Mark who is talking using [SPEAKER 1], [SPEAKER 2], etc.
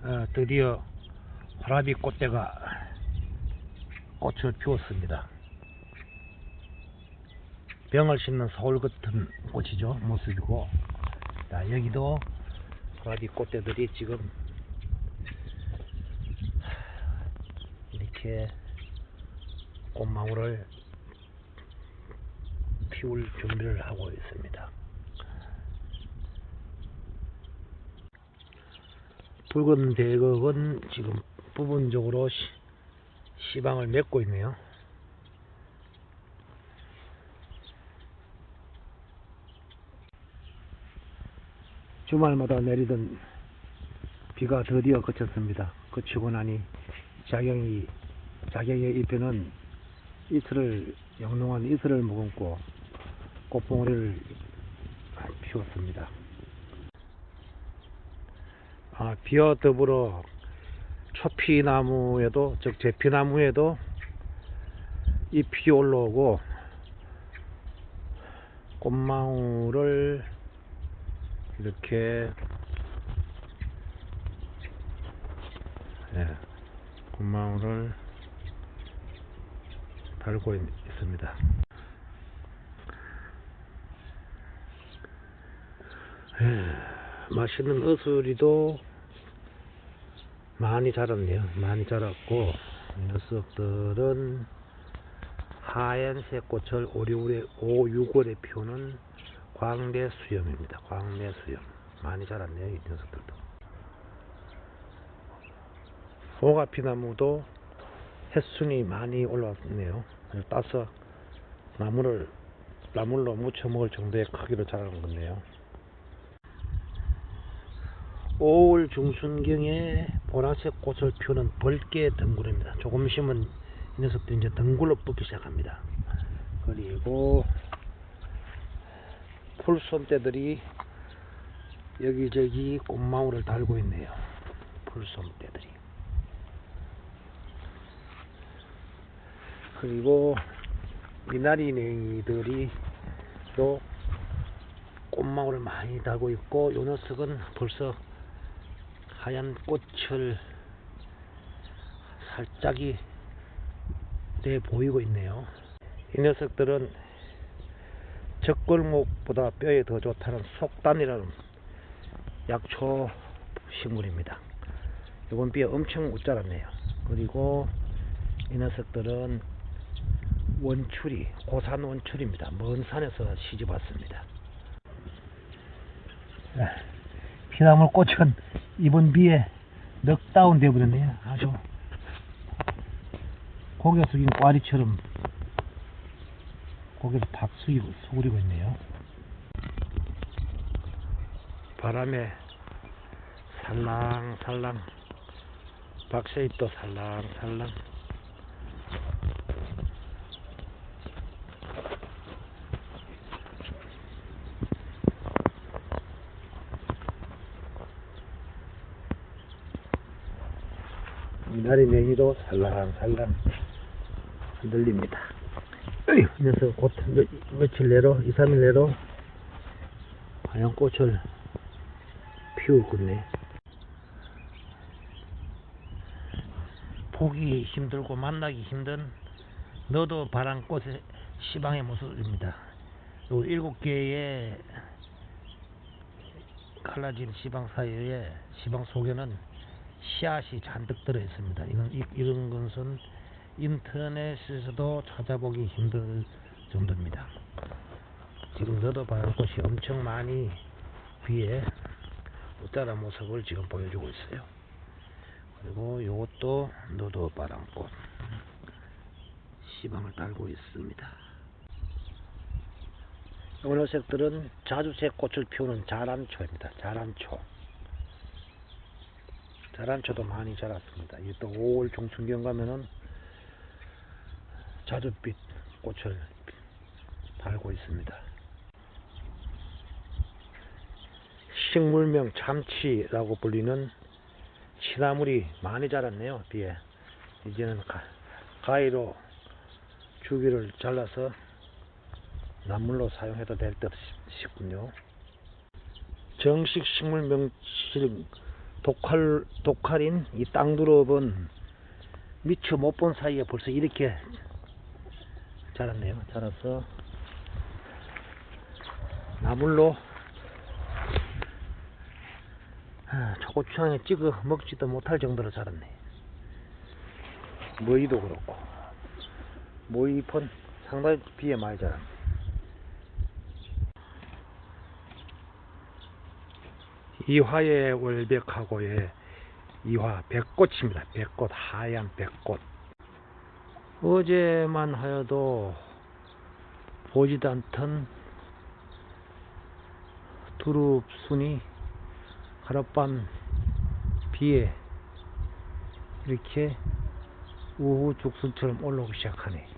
[SPEAKER 1] 어, 드디어 호라비 꽃대가 꽃을 피웠습니다. 병을 씹는 서울 같은 꽃이죠. 모습이고. 자, 여기도 호라비 꽃대들이 지금 이렇게 꽃망울을 피울 준비를 하고 있습니다. 붉은 대각은 지금 부분적으로 시, 시방을 맺고 있네요. 주말마다 내리던 비가 드디어 그쳤습니다. 그치고 나니 자경이 자경의 잎에는 이슬을 영롱한 이슬을 머금고 꽃봉오리를 피웠습니다. 아, 비와 더불어 초피나무에도 즉 제피나무에도 잎이 올라오고 꽃망울을 이렇게 예, 꽃망울을 달고 있, 있습니다. 예, 맛있는 어수리도 많이 자랐네요. 많이 자랐고 이 녀석들은 하얀색 꽃을 5, 6월에, 5, 6월에 피우는 광대 수염입니다. 광대 수염 많이 자랐네요. 이 녀석들도. 소가피나무도 햇순이 많이 올라왔네요. 따서 나무를 나물로 무쳐 먹을 정도의 크기로 자라는 건데요. 5월 중순경에 보라색 꽃을 피우는 벌개 덩굴입니다. 조금 있으면 이 녀석들이 이제 덩굴로 뻗기 시작합니다. 그리고 풀솜대들이 여기저기 꽃망울을 달고 있네요. 풀솜대들이. 그리고 미나리 냉이들이 또 꽃망울을 많이 달고 있고 요 녀석은 벌써 하얀 꽃을 살짝이 내 보이고 있네요. 이 녀석들은 적골목보다 뼈에 더 좋다는 속단이라는 약초 식물입니다. 이번 뼈 엄청 웃자랐네요. 그리고 이 녀석들은 원추리, 고산 원추리입니다. 먼 산에서 시집 왔습니다. 피나물 꽃은 이번 비에 넉 다운 되어 버렸네요. 아주 고개 숙인 꽈리처럼 고개를 팍 숙이고, 수그리고 있네요. 바람에 살랑살랑 박새잎도 살랑살랑 미나리 냉이도 살랑살랑 흔들립니다. 녀석 곧 며, 며칠 내로, 2, 3일 내로 하얀 꽃을 피우겠네. 보기 힘들고 만나기 힘든 너도 바람 꽃의 시방의 모습입니다. 요 일곱 개의 갈라진 시방 사이에 시방 속에는 씨앗이 잔뜩 들어 있습니다. 이건 이, 이런 것은 인터넷에서도 찾아보기 힘들 정도입니다. 지금 너도 바람꽃이 엄청 많이 위에 웃자라 모습을 지금 보여주고 있어요. 그리고 이것도 너도 바람꽃 시방을 달고 있습니다. 오늘 색들은 자주색 꽃을 피우는 자란초입니다. 자란초. 자란초도 많이 자랐습니다. 이게 또 5월 중순경 가면은 자주빛 꽃을 달고 있습니다. 식물명 참치라고 불리는 치나물이 많이 자랐네요. 비에 이제는 가, 가위로 주기를 잘라서 나물로 사용해도 될 듯 싶군요. 정식 식물 명칭 독칼, 독칼인 이 땅두릅은 미처 못 본 사이에 벌써 이렇게 자랐네요. 자라서 나물로 아, 초고추장에 찍어 먹지도 못할 정도로 자랐네. 머위도 그렇고 모이잎은 상당히 비에 많이 자랐네. 이화의 월백하고의 이화 백꽃입니다. 백꽃 하얀 백꽃. 어제만 하여도 보지도 않던 두릅 순이 하룻밤 비에 이렇게 우후 죽순처럼 올라오기 시작하네.